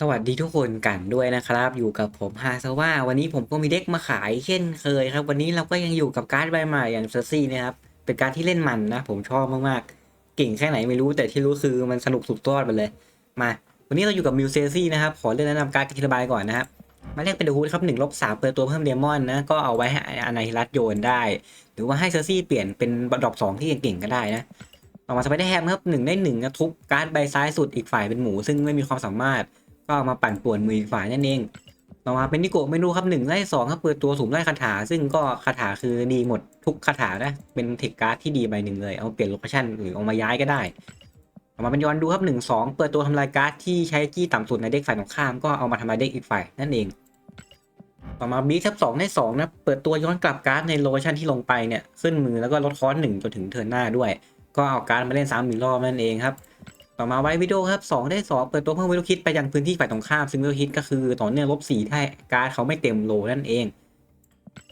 สวัสดีทุกคนกันด้วยนะครับ อยู่กับผมฮาซาว่าวันนี้ผมก็มีเด็กมาขายเช่นเคยครับ วันนี้เราก็ยังอยู่กับการ์ดใบใหม่อย่างเซอร์ซี่นะครับเป็นการดที่เล่นมันนะ ผมชอบมากๆ เก่งแค่ไหนไม่รู้แต่ที่รู้คือมันสนุกสุดยอดไปเลย มา วันนี้เราอยู่กับมิวเซซี่นะครับ ขอเลือกแนะนำการ์ดทีละใบก่อนนะครับมายเลขเป็นเดอะฮูดครับหนึ่งลบสามเปิดตัวเพิ่มเดมอนนะก็เอาไว้ให้อนาฮิรัตโยนได้ หรือว่าให้เซอร์ซี่เปลี่ยนเป็นดรอปสองที่เก่งๆก็ได้นะ ต่อมาสไปเดอร์แฮมครับหนึ่งได้หนึ่งนะทุบการ์ดใบซ้ายสุดอีกฝ่ายเป็นหมู ซึ่งไม่มีความสามารถก็มาปั่นป่วนมืออีกฝ่ายนั่นเอง ต่อมาเป็นนิโกะเมนูครับหนึ่งไล่สองครับเปิดตัวสุ่มไล่คาถา ซึ่งก็คาถาคือดีหมดทุกคาถานะเป็นเทคการ์ดที่ดีใบหนึ่งเลยเอาเปลี่ยนโลเคชั่นหรือเอามาย้ายก็ได้ต่อมาเป็นย้อนดูครับหนึ่งสองเปิดตัวทำลายการ์ดที่ใช้จี้ต่ำสุดในเด็กฝ่ายตรงข้ามก็เอามาทำลายเด็กอีกฝ่ายนั่นเอง ต่อมาบีครับสองได้สองนะเปิดตัวย้อนกลับการ์ดในโลเคชั่นที่ลงไปเนี่ยขึ้นมือแล้วก็ลดคอสหนึ่งจนถึงเทิร์นหน้าด้วย ก็เอาการมาเล่นซ้ำอีกรอบนั่นเองครับ ต่อมาไว้วิดีโอครับ2ได้2เปิดตัวเพิ่มวิดีโอคิดไปยังพื้นที่ฝ่ายตรงข้ามซึ่งวิดีโอคิดก็คือต่อเนื่องลบ4ถ้าการ์ดเขาไม่เต็มโลนั่นเอง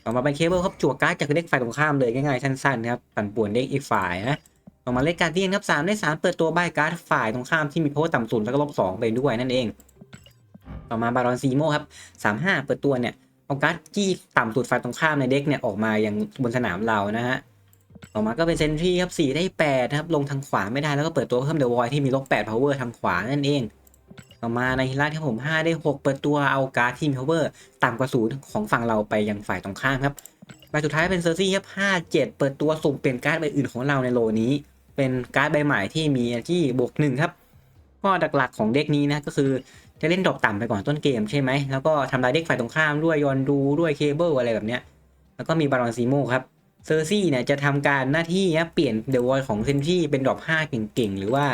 ต่อมาเป็นเคเบิลครับจั่วการ์ดจากเด็กฝ่ายตรงข้ามเลยง่ายๆสั้นๆครับปั่นป่วนเด็กอีกฝ่ายนะต่อมาเล่นการเดียนครับ3ได้3เปิดตัวใบการ์ดฝ่ายตรงข้ามที่มีโพสต่ำสุดแล้วก็ลบ2ไปด้วยนั่นเอง ต่อมาบารอนซีโมครับ35เปิดตัวเนี่ยเอาการ์ดจี้ต่ำสุดฝ่ายตรงข้ามในเด็กเนี่ยออกมายังบนสนามเรานะฮะ ต่อมาก็เป็นเซนทรีครับ4ได้8นะครับลงทางขวาไม่ได้แล้วก็เปิดตัวเพิ่มเดอะวอยที่มีลบ8 power ทางขวานั่นเอง ต่อมาในฮิลาที่ผม 5 ได้ 6 เปิดตัวเอาการ์ดที่มี power ต่ำกว่าศูนย์ของฝั่งเราไปยังฝ่ายตรงข้ามครับใบสุดท้ายเป็นเซอร์ซี่ครับ5 7 เปิดตัวสุ่มเปลี่ยนการ์ดใบอื่นของเราในโลนี้ เป็นการ์ดใบใหม่ที่มีที่บวก1ครับก็หลักๆของเด็กนี้นะก็คือจะเล่นดอกต่ำไปก่อนต้นเกมใช่ไหมแล้วก็ทำลายเด็กฝ่ายตรงข้ามด้วยยอนดูด้วยเคเบิลอะไรแบบเนี้ยแล้วก็มีบารอนซีโมครับ เซอร์ซี่เนี่ยจะทำการหน้าที่นะเปลี่ยนเดอะวอยของเซนที่เป็นดรอป5เก่งๆ หรือว่า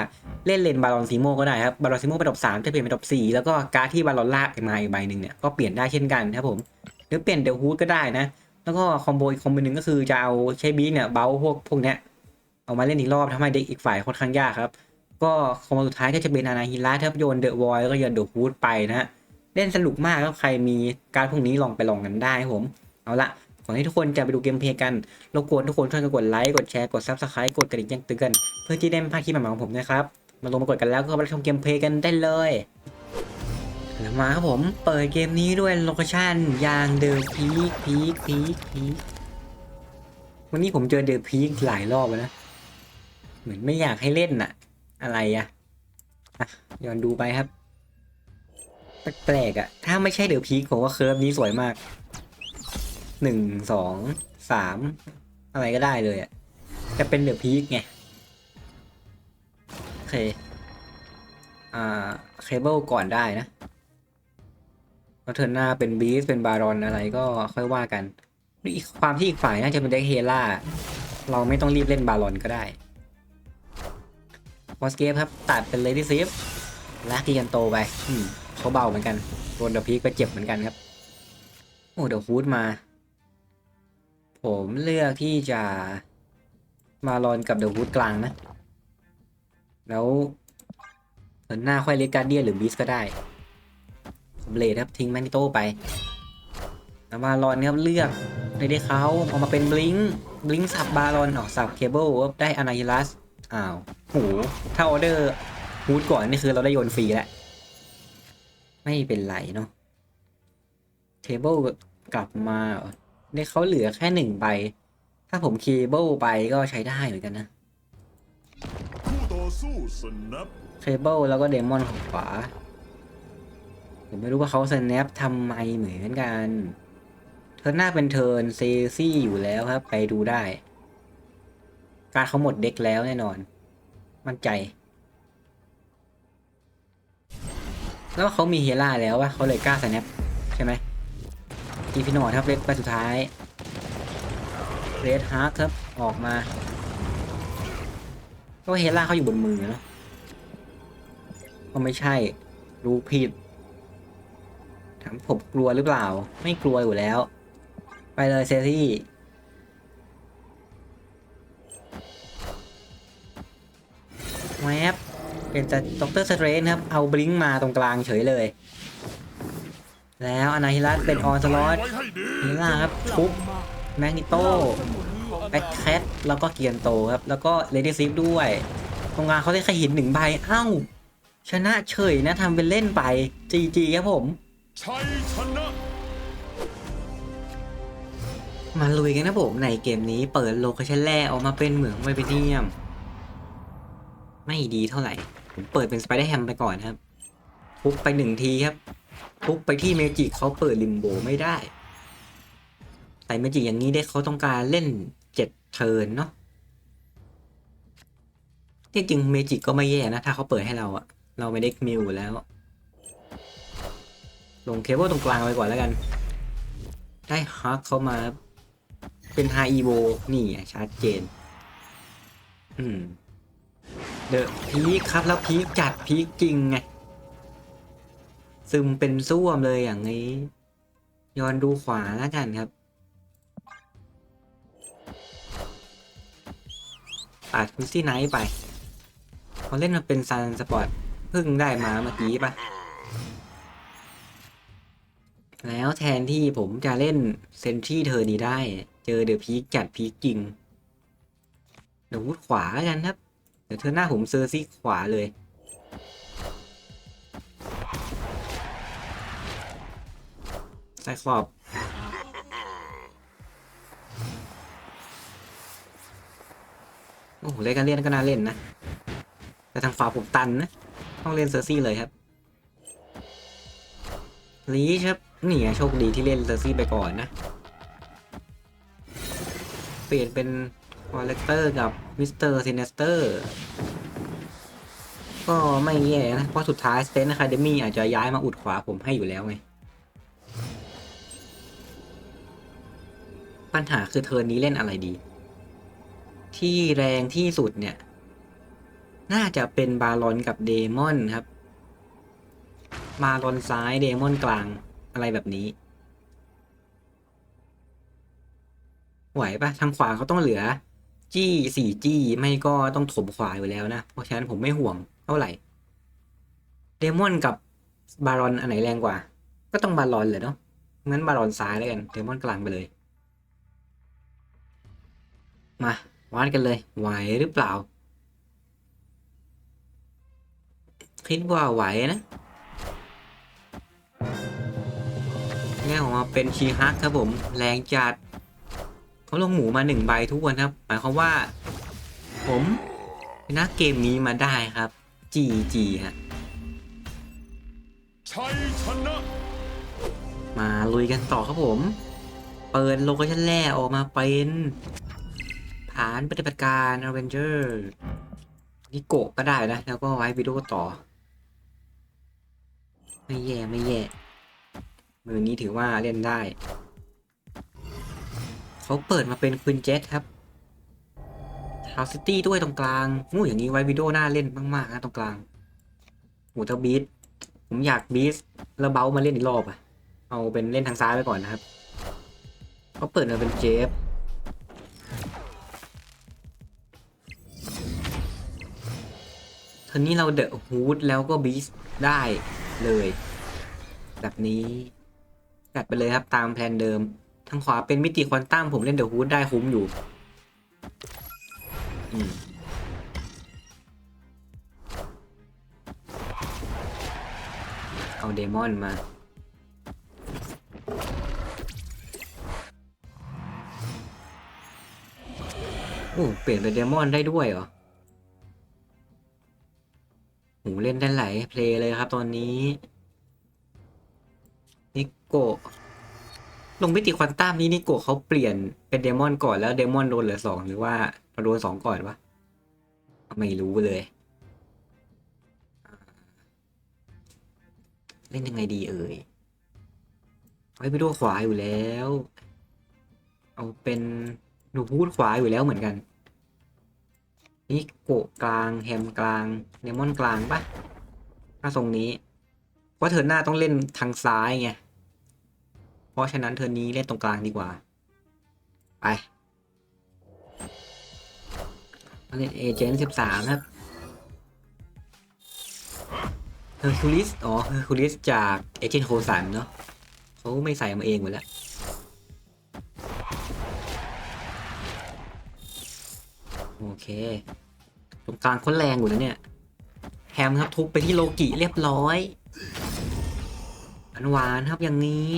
เล่นเลนบารอนซีโมก็ได้ครับบารอนซีโมเป็นดรอป3จะเปลี่ยนเป็นดรอป4แล้วก็การ์ดที่บารอนลากมาอีกใบหนึ่งเนี่ยก็เปลี่ยนได้เช่นกันครับผม หรือเปลี่ยนเดอะฮูดก็ได้นะ แล้วก็คอมโบอีกคอมโบหนึ่งก็คือจะเอาใช้บีเนี่ยเบลพวกพวกเนี้ยเอามาเล่นอีกรอบทำให้เด็กอีกฝ่ายค่อนข้างยากครับก็คอมโบสุดท้ายก็จะเป็นอานาฮิระครับโยนเดอะวอยแล้วก็โยนเดอะฮูดไปนะฮะเล่นสนุกมากครับใครมีการดพวกนี้ลองไปลองกันได้ครับผมเอาละ ก่อนที่ทุกคนจะไปดูเกมเพลย์กันรบกวนทุกคนช่วยกันกดไลค์ กดแชร์ กด Subscribe กดกระดิ่งแจ้งเตือน เพื่อที่ได้ไม่พลาดคลิปใหม่ๆของผมนะครับ มาลงมากดกันแล้วก็มาชมเกมเพลย์กันได้เลยแล้วมาครับผม เปิดเกมนี้ด้วยโลเคชั่นยางเดอะพีคพีคพีคพีควันนี้ผมเจอเดอะพีคหลายรอบแล้วนะ เหมือนไม่อยากให้เล่นน่ะ อะไรอะอะย้อนดูไปครับแปลกๆอะถ้าไม่ใช่เดอะพีคผมว่าเคิร์ฟนี้สวยมาก หนึ่งสองสามอะไรก็ได้เลยอะ่ะจะเป็นเดอะพีคไง โอเค อ่า เคเบิลก่อนได้นะแล้วเทิร์นหน้าเป็นบีสเป็นบารอนอะไรก็ค่อยว่ากันอีกความที่อีกฝ่ายน่าจะเป็นเด็กเฮล่า เราไม่ต้องรีบเล่นบารอนก็ได้วอสเกฟครับ ตัดเป็นเลดี้ซีฟลากกีกันโตไปเขาเบาเหมือนกันโดนเดอะพีคก็เจ็บเหมือนกันครับ โอ้เดอะฮูดมา ผมเลือกที่จะมาลอนกับเดอะฮูดกลางนะ แล้วเหินหน้าค่อยเลกการเดียนหรือบีสก็ได้ ผมเลดครับทิ้งแมกนิโตไปแล้วมาลอนครับเลือกในได้เขาเอามาเป็นบลิงบลิงสับบาลอนออกสับเคเบิลได้อนาฮิลัสอ้าวโหถ้าออเดอร์ฮูดก่อนนี่คือเราได้โยนฟรีแล้ว ไม่เป็นไรเนาะเทเบิลกลับมา เหรอเนี่ยเขาเหลือแค่หนึ่งใบ ถ้าผมเคเบิลไปก็ใช้ได้เหมือนกันนะ คู่ต่อสู้สนับเคเบิลแล้วก็เดมอนของขวาผมไม่รู้ว่าเขาสแนปทำไมเหมือนกันเทิร์นหน้าเป็นเทิร์นเซซี่อยู่แล้วครับ ไปดูได้ การเขาหมดเด็กแล้วแน่นอน มั่นใจ แล้วเขามีเฮล่าแล้ววะเขาเลยกล้าสแนปใช่ไหม อีพิโนดครับเล็กไปสุดท้ายเรดฮาร์ครับออกมาก็เฮล่าเขาอยู่บนมือเนาะก็ไม่ใช่รู้ผิดถามผมกลัวหรือเปล่า ไม่กลัวอยู่แล้ว ไปเลยเซซี่แวบเป็นแต่ด็อกเตอร์สเตรนครับ เอาบลิงมาตรงกลางเฉยเลย แล้วอนาฮิรัสเป็นออนสลอตไว้ให้ดีฮิล่าครับทุบแมกนิโตแบ็คแคทแล้วก็เกียนโตครับ แล้วก็เลดี้ซิฟด้วย ตรงกลางเขาได้แค่หินหนึ่งใบเอ้า ชนะเฉยนะทำเป็นเล่นไปจีจีครับผมชัยชนะมาลุยกันนะผมในเกมนี้เปิดโลเคชั่นแรกออกมาเป็นเหมืองไวเบเนียม ไม่ดีเท่าไหร่ ผมเปิดเป็นสไปเดอร์แฮมไปก่อนครับทุบไปหนึ่งทีครับ ทุบไปที่เมจิกเขาเปิดลิมโบไม่ได้แต่เมจิกอย่างนี้ได้เขาต้องการเล่นเจ็ดเทิร์นเนาะที่จริงเมจิกก็ไม่แย่นะ ถ้าเขาเปิดให้เราอะเราไม่ได้มิวแล้ว ลงเคเบิลตรงกลางไปก่อนแล้วกัน ได้ฮักเขามา เป็นไฮอีโวนี่ชัดเจน อืมเดอะพีคครับแล้วพีคจัดพีคจริงไง ซึมเป็นซ่วมเลยอย่างนี้ ย้อนดูขวาแล้วกันครับตัดฟิซี่ไนท์ไปเขาเล่นมาเป็นซันสปอร์ตเพิ่งได้มาเมื่อกี้ปะแล้วแทนที่ผมจะเล่นเซนทรีเธอนี้ได้ เจอเดอะพีคจัดพีคจริงเดี๋ยววุดขวาแล้วกันครับ เดี๋ยวเธอหน้าผมเซอร์ซี่ขวาเลย ไซคลอบโอ้โหเล่นกันเล่นก็น่าเล่นนะ แต่ทางฝาผมตันนะ ต้องเล่นเซอร์ซี่เลยครับลีชครับนี่ไงโชคดีที่เล่นเซอร์ซี่ไปก่อนนะ เปลี่ยนเป็นวอลเลกเตอร์กับมิสเตอร์ซินเนสเตอร์ก็ไม่แย่นะ เพราะสุดท้ายสเตนอะคาเดมี่อาจจะย้ายมาอุดขวาผมให้อยู่แล้วไง ปัญหาคือเทิร์นนี้เล่นอะไรดี ที่แรงที่สุดเนี่ย น่าจะเป็นบาลอนกับเดมอนครับ บาลอนซ้ายเดมอนกลางอะไรแบบนี้ ไหวปะทางขวาเขาต้องเหลือ จี้สี่จี้ไม่ก็ต้องถมขวาอยู่แล้วนะ เพราะฉะนั้นผมไม่ห่วงเท่าไหร่ เดมอนกับบารอนอันไหนแรงกว่า ก็ต้องบารอนเลยเนาะงั้นบารอนซ้ายแล้วกันเดมอนกลางไปเลย มา วัดกันเลย ไหวหรือเปล่า คิดว่าไหวนะแง่ออกมาเป็นชีฮักครับผม แรงจัดเขาลงหมูมาหนึ่งใบทุกวันครับ หมายความว่า ผมชนะเกมนี้มาได้ครับ จีจีฮะชัยชนะมาลุยกันต่อครับผม เปิดโลเคชั่นแรกออกมาเป็นฐานปฏิบัติการอเวนเจอร์นี่โกะก็ได้นะ แล้วก็ไว้วิดีโอต่อ ไม่แย่ ไม่แย่ มือนี้ถือว่าเล่นได้ เขาเปิดมาเป็นควินเจ็ตครับทาวซิตี้ด้วยตรงกลางงูอย่างนี้ไว้วิดีโอน่าเล่นมาก ๆ นะตรงกลางโหถ้าบีทผมอยากบีทแล้วเบลมาเล่นอีกรอบอะเอาเป็นเล่นทางซ้ายไปก่อนนะครับ เขาเปิดมาเป็นเจฟ ทีนี้เราเดอะฮูดแล้วก็บีสได้เลย แบบนี้จัดไปเลยครับตามแผนเดิม ทางขวาเป็นมิติควอนตัมผมเล่นเดอะฮูดได้คุ้มอยู่อเอาเดมอนมาโอ้เปลี่ยนเป็นเดมอนได้ด้วยเหรอ หเล่นได้หลายเพลย์เลยครับ ตอนนี้นิโกะลงมิติควอนตัมนี้นิโกะเขาเปลี่ยนเป็นเดมอนก่อนแล้วเดมอนโดนเหลือสองหรือว่าเราโดนสองก่อนวะไม่รู้เลย เล่นยังไงดีเอ่ยไว้ไปดูขวาอยู่แล้ว เอาเป็นหนูพูดขวาอยู่แล้วเหมือนกัน นี่โกะกลางแฮมกลางเดมอนกลางปะถ้าทรงนี้ เพราะเธอหน้าต้องเล่นทางซ้ายไง เพราะฉะนั้นเทอนี้เล่นตรงกลางดีกว่า ไปเล่นเอเจนต์สิบสามครับเฮอร์คิวลิส อ๋อ เฮอร์คิวลิสจากเอเจนต์โคสันเนาะเขาไม่ใส่มาเองหมดแล้ว โอเคตรงกลางคนแรงอยู่แล้วเนี่ยแฮมครับทุบไปที่โลกิเรียบร้อยอันหวานครับอย่างนี้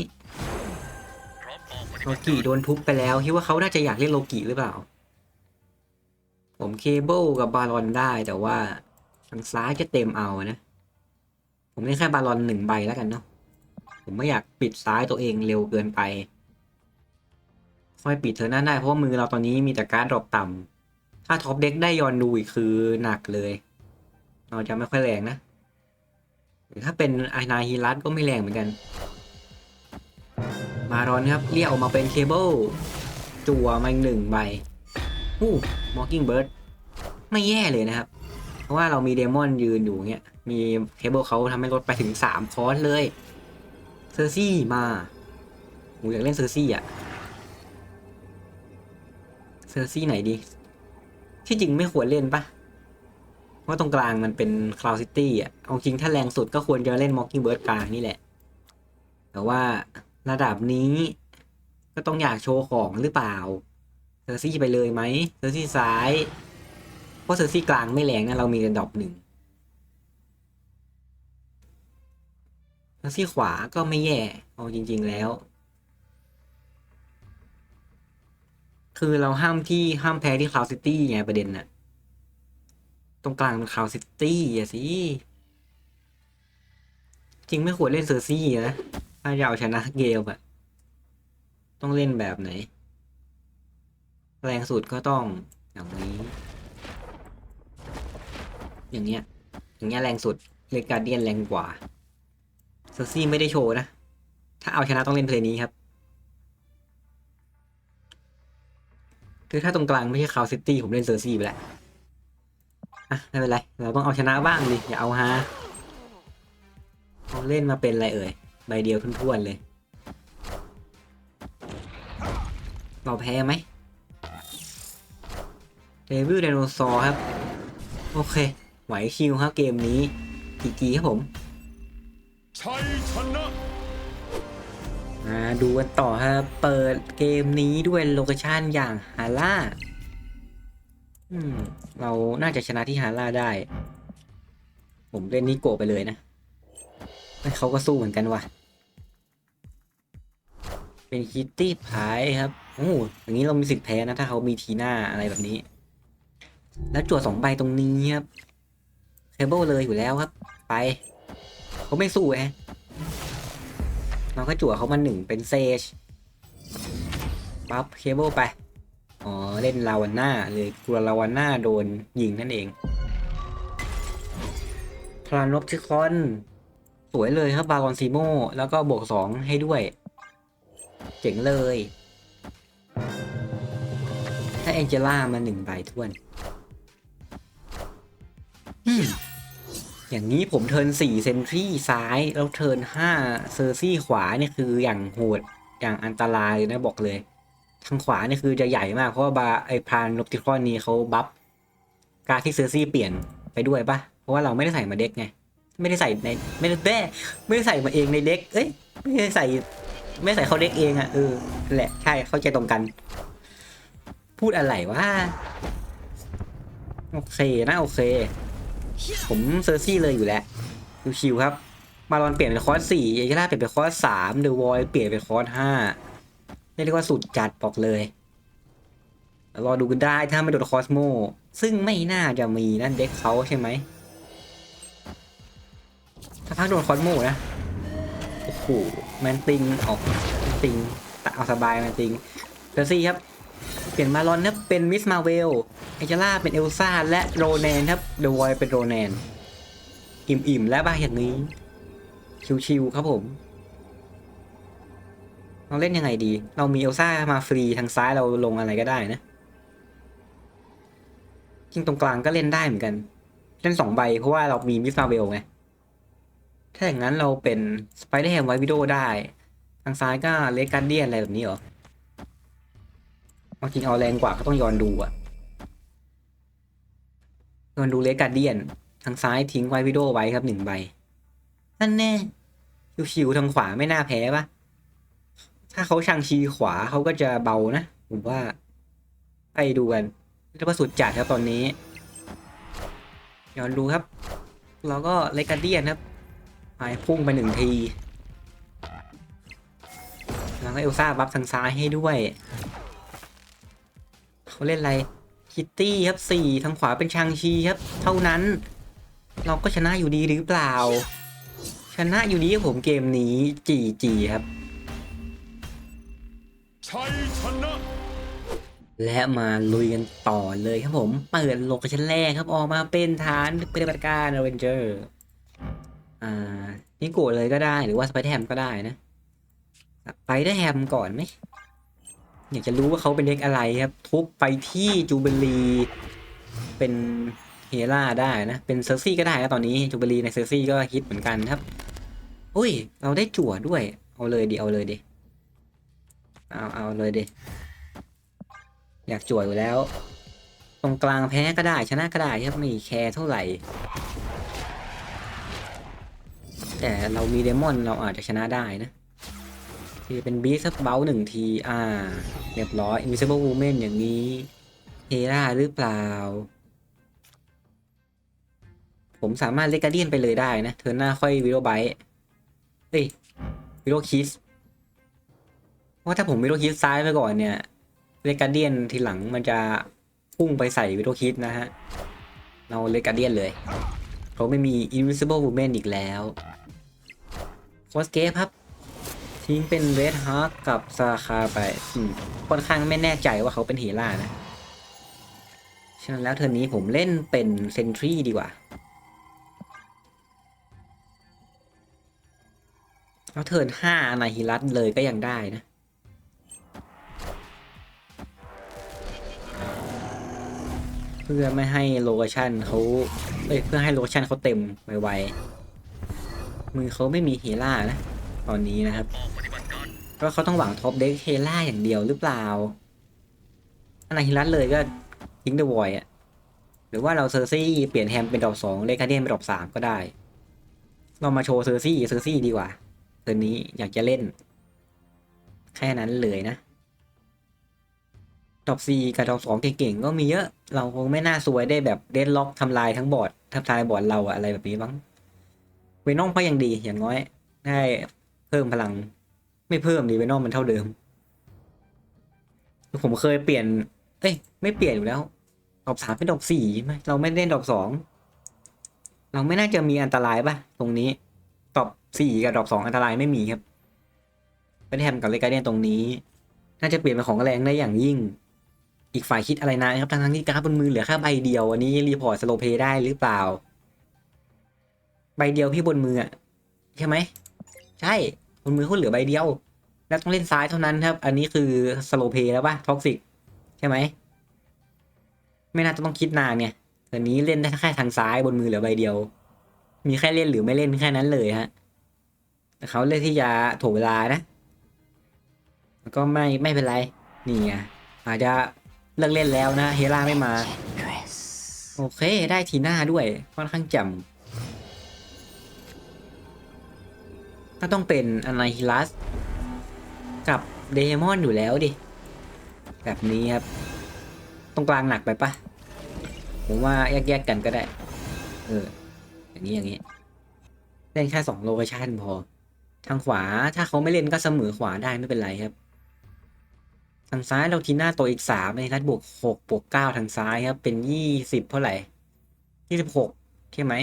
โลกิโดนทุบไปแล้วคิดว่าเขาน่าจะอยากเล่นโลกิหรือเปล่า ผมเคเบิลกับบารอนได้แต่ว่าทางซ้ายจะเต็มเอานะ ผมเล่นแค่บารอนหนึ่งใบแล้วกันเนาะผมไม่อยากปิดซ้ายตัวเองเร็วเกินไป ค่อยปิดเธอหน้าได้เพราะว่ามือเราตอนนี้มีแต่การดรอปต่ำ ถ้าท็อปเด็กได้ยอนดูอีกคือหนักเลย เราจะไม่ค่อยแรงนะหรือถ้าเป็นไอนาฮีรัสก็ไม่แรงเหมือนกัน มารอนครับเรียกออกมาเป็นเคเบิลจั่วมาอีกหนึ่งใบอู้มอ k กิ้งเบิร์ดไม่แย่เลยนะครับ เพราะว่าเรามีเดมอนยืนอยู่เงี้ย มีเคเบิลเขาทำให้ลดไปถึงสามคอร์สเลยเซอร์ซี่มาผมอยากเล่นเซอร์ซี่อะเซอร์ซี่ไหนดี ที่จริงไม่ควรเล่นปะเพราะตรงกลางมันเป็นคลาวซิตี้อะเอาจริงถ้าแรงสุดก็ควรจะเล่นมอ k กิ้งเบิร์ดกลางนี่แหละ แต่ว่าระดับนี้ ก็ต้องอยากโชว์ของหรือเปล่าเซอร์ซี่ไปเลยไหมเซอร์ซี่ซ้าย เพราะเซอร์ซี่กลางไม่แรงนะเรามีระดับหนึ่งเซอร์ซี่ขวาก็ไม่แย่เอาจริง ๆ แล้ว คือเราห้ามที่ห้ามแพ้ที่คลาวซิตี้ไงประเด็นน่ะ ตรงกลางมันคลาวซิตี้อะสิ จริงไม่ควรเล่นเซอร์ซี่นะ ถ้าจะเอาชนะเกมอะต้องเล่นแบบไหน แรงสุดก็ต้องอย่างนี้ อย่างเงี้ย อย่างเงี้ยแรงสุดเลกาเดียนแรงกว่าเซอร์ซี่ไม่ได้โชว์นะ ถ้าเอาชนะต้องเล่นเพลงนี้ครับ คือถ้าตรงกลางไม่ใช่คาวซิตี้ผมเล่นเซอร์ซี่ไปแล้วอะไม่เป็นไร เราต้องเอาชนะบ้างดิอย่าเอาฮาเราเล่นมาเป็นอะไรเอ่ย ใบเดียวทุ่นๆเลย เราแพ้ไหมเดวิลไดโนซอร์ครับ โอเค ไหวชิวครับเกมนี้จีจีครับผม ชัยชนะ มาดูกันต่อครับเปิดเกมนี้ด้วยโลเคชันอย่างฮาร่าอืมเราน่าจะชนะที่ฮาร่าได้ ผมเล่นนิโกไปเลยนะเฮ้ยเขาก็สู้เหมือนกันว่ะ เป็นคิตตี้พายครับ โอ้อย่างนี้เรามีสิทธิ์แพ้นะ ถ้าเขามีทีหน้าอะไรแบบนี้ แล้วจั่วสองใบตรงนี้ครับ เคเบิลเลยอยู่แล้วครับ ไป เขาไม่สู้แฮะ เราก็จั่วเขามาหนึ่งเป็นเซจปั๊บเคเบิลไป อ๋อ เล่นลาวาน่าเลยกลัวลาวาน่าโดนยิงนั่นเอง พลานบทิคอน สวยเลยครับบารอนซีโมแล้วก็บวกสองให้ด้วย เจ๋งเลย ถ้าแองเจล่ามาหนึ่งใบท้วนอืม อย่างนี้ผมเทิร์นสี่เซนทรีซ้าย แล้วเทิร์นห้าเซอร์ซี่ขวาเนี่ยคืออย่างโหดอย่างอันตรายนะบอกเลย ทางขวาเนี่ยคือจะใหญ่มาก เพราะว่าบาไอพรานนกติคอนนี้เขาบัฟการที่เซอร์ซี่เปลี่ยนไปด้วยปะเพราะว่าเราไม่ได้ใส่มาเด็กไงไม่ได้ใส่ในไม่ได้แด้ไม่ได้ใส่มาเองในเด็กเอ้ยไม่ได้ใส่ไม่ใส่เขาเด็กเองอะ่ะเออแหละใช่เข้าใจตรงกัน พูดอะไรวะโอเคนะโอเค ผมเซอร์ซี่เลยอยู่แล้วชิวๆครับ มารอนเปลี่ยนเป็นคอร์สสี่เอเจล่าเปลี่ยนเป็นคอร์สสามเดอะวอยเปลี่ยนเป็นคอร์สห้าเรียกว่าสุดจัดบอกเลย รอดูกันได้ถ้าไม่โดนคอสโม ซึ่งไม่น่าจะมีนั่นเด็กเขาใช่ไหม ถ้าพักโดนคอสโมนะ โอ้โหแมนติงออกแมนติงต่เอาสบายแมนติงเซอร์ซี่ครับ เปลี่ยนมารอนครับเป็นมิสมาเวลเอเจล่าเป็นเอลซ่าและโรแนนครับเดอะวอยเป็นโรแนน อิ่มๆ และบ้าอย่างนี้ ชิวๆครับผมเราเล่นยังไงดี เรามีเอลซ่ามาฟรีทางซ้ายเราลงอะไรก็ได้นะจริงตรงกลางก็เล่นได้เหมือนกัน เล่นสองใบเพราะว่าเรามีมิสมาเวลไง ถ้าอย่างนั้นเราเป็นสไปเดอร์แฮมไววิดโอได้ ทางซ้ายก็เลการเดียนอะไรแบบนี้หรอ เอาจริงเอาแรงกว่าก็ต้องย้อนดูอะย้อนดูเลการเดียน ทางซ้ายทิ้งไว้วิดโอไว้ครับหนึ่งใบนั่นแน่ชิวๆทางขวาไม่น่าแพ้ปะถ้าเขาชังชีขวาเขาก็จะเบานะผมว่า ไปดูกันเรียกว่าสุดจัดครับตอนนี้ ย้อนดูครับ เราก็เลกาเดียนครับหายพุ่งไปหนึ่งที แล้วก็เอลซ่าบัฟทางซ้ายให้ด้วย เขาเล่นอะไรคิตตี้ครับสี่ทางขวาเป็นชางชีครับ เท่านั้น เราก็ชนะอยู่ดีหรือเปล่า ชนะอยู่ดีผมเกมนี้จีจีครับชัยชนะและมาลุยกันต่อเลยครับผมเปิดโลเคชั่นแรกครับออกมาเป็นฐานปฏิบัติการอเวนเจอร์อ่านี่โกรธเลยก็ได้หรือว่าสไปเดอร์แฮมก็ได้นะ ไปได้แฮมก่อนไหม อยากจะรู้ว่าเขาเป็นเด็กอะไรครับ ทุบไปที่จูเบลีเป็นเฮล่าได้นะ เป็นเซอร์ซี่ก็ได้นะตอนนี้จูเบลีในเซอร์ซี่ก็ฮิตเหมือนกันครับ อุ้ย เราได้จั่วด้วย เอาเลยดิเอาเลยดิเอาเอาเลยดิอยากจั่วอยู่แล้ว ตรงกลางแพ้ก็ได้ชนะก็ได้ครับไม่แคร์เท่าไหร่ แต่เรามีเดมอนเราอาจจะชนะได้นะ ที่เป็นบีสเบลหนึ่งที อ่า เรียบร้อย Invisible Woman อย่างนี้เฮราหรือเปล่า ผมสามารถเลกาเดียนไปเลยได้นะ เธอหน้าค่อยวิโรไบต์เฮ้ยวิโรคิสเพราะถ้าผมวิโรคิสซ้ายไปก่อนเนี่ยเลกาเดียนทีหลังมันจะพุ่งไปใส่วิโรคิดนะฮะ เราเลกาเดียนเลยเขาไม่มี Invisible Woman อีกแล้วคอสเกฟครับ ทิ้งเป็นเ d ดฮาร์กกับซาคาไปค่อนข้างไม่แน่ใจว่าเขาเป็นเฮล่านะ ฉะนั้นแล้วเทอร์นนี้ผมเล่นเป็นเซนทรีดีกว่าแล้วเทิร์นห้าอนาฮิรัตเลยก็ยังได้นะเพื่อไม่ให้โลเคชั่นเขาเอ้ยเพื่อให้โลเคชั่นเขาเต็มไวๆมือเขาไม่มีเฮล่านะ ตอนนี้นะครับ ก็เขาต้องหวังท็อปเด็กเฮล่าอย่างเดียวหรือเปล่าอันไหนฮิรัตเลยก็ทิ้งเดอะวอยอะหรือว่าเราเซอร์ซี่เปลี่ยนแฮมเป็นดอกสองเลคาเดียนเป็นดอกสามก็ได้ เรามาโชว์เซอร์ซี่เซอร์ซี่ดีกว่าเตินนี้อยากจะเล่น แค่นั้นเลยนะดอกซีกับดอกสองเก่งๆก็มีเยอะ เราคงไม่น่าสวยได้แบบเดนล็อกทำลายทั้งบอร์ดทำลายบอร์ดเราอะอะไรแบบนี้บ้างเวนอมก็ยังดีอย่างน้อยได้ เพิ่มพลัง ไม่เพิ่มดีเวนอมมันเท่าเดิม ผมเคยเปลี่ยน เอ้ย ไม่เปลี่ยนอยู่แล้ว ดอกสามเป็นดอกสี่ไหมเราไม่เล่นดอกสอง เราไม่น่าจะมีอันตรายป่ะ ตรงนี้ ดอกสี่กับดอกสองอันตรายไม่มีครับไปแทมกับเลกาเดียนตรงนี้ น่าจะเปลี่ยนเป็นของแรงได้อย่างยิ่ง อีกฝ่ายคิดอะไรนะครับทั้งที่การ์ดบนมือเหลือแค่ใบเดียว อันนี้รีพอร์ตสโลเพย์ได้หรือเปล่า ใบเดียวพี่บนมืออะใช่ไหม ใช่ บนมือเขาเหลือใบเดียว แล้วต้องเล่นซ้ายเท่านั้นครับ อันนี้คือสโลเพย์แล้วป่ะท็อกซิกใช่ไหม ไม่น่าจะต้องคิดนานไงตอนนี้เล่นได้แค่ทางซ้ายบนมือเหลือใบเดียว มีแค่เล่นหรือไม่เล่นแค่นั้นเลยฮะแต่เขาเลือกที่จะถ่วงเวลานะแล้วก็ไม่ไม่เป็นไร นี่ไงอาจจะเลิกเล่นแล้วนะ เฮล่าไม่มา โอเค ได้ทีหน้าด้วย ค่อนข้างจำ ก็ต้องเป็นอนาฮิลัส กับเดมอนอยู่แล้วดิ แบบนี้ครับ ตรงกลางหนักไปปะผมว่าแยกๆกันก็ได้ เออ อย่างนี้อย่างนี้ เล่นแค่สองโลเคชันพอ ทางขวาถ้าเขาไม่เล่นก็เสมอขวาได้ไม่เป็นไรครับ ทางซ้ายเราทีหน้าตัวอีกสามในรัดบวกหกบวกเก้าทางซ้ายครับ เป็นยี่สิบเท่าไหร่ยี่สิบหกใช่ไหม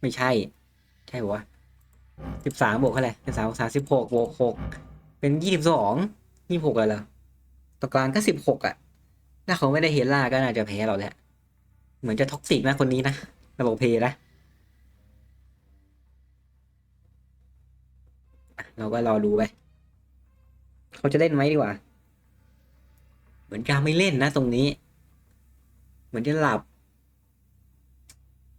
ไม่ใช่ ใช่ปะวะ สิบสามบวกเท่าไหร่สิบสามสามสิบหกบวกหกเป็นยี่สิบสองยี่หกอะไรล่ะตรงกลางก็สิบหกอะถ้าเขาไม่ได้เฮล่าก็น่าจะแพ้เราแหละ เหมือนจะท็อกซิกนะคนนี้นะระบบเพย์นะอะเราก็รอดูไป เขาจะเล่นไหมดีกว่า เหมือนจะไม่เล่นนะตรงนี้ เหมือนจะหลับ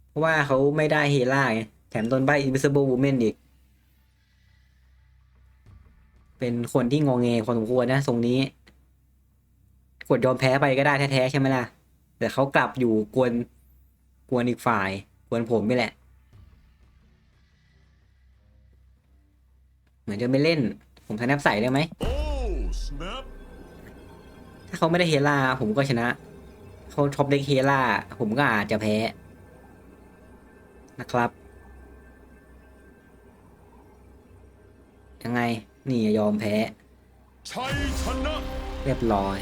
เพราะว่าเขาไม่ได้เฮล่าไงแถมโดนใบ Invisible Woman อีก เป็นคนที่งองแงพอสมควรนะทรงนี้กดยอมแพ้ไปก็ได้แท้ๆใช่ไหมล่ะ แต่เขากลับอยู่กวนกวนอีกฝ่าย กวนผมนี่แหละ เหมือนจะไม่เล่น ผมทนับใส่ได้ไหม ถ้าเขาไม่ได้เฮล่าผมก็ชนะ เขาท็อปเด็กเฮล่าผมก็อาจจะแพ้ นะครับ ยังไง นี่ยอมแพ้ ชัยชนะ เรียบร้อย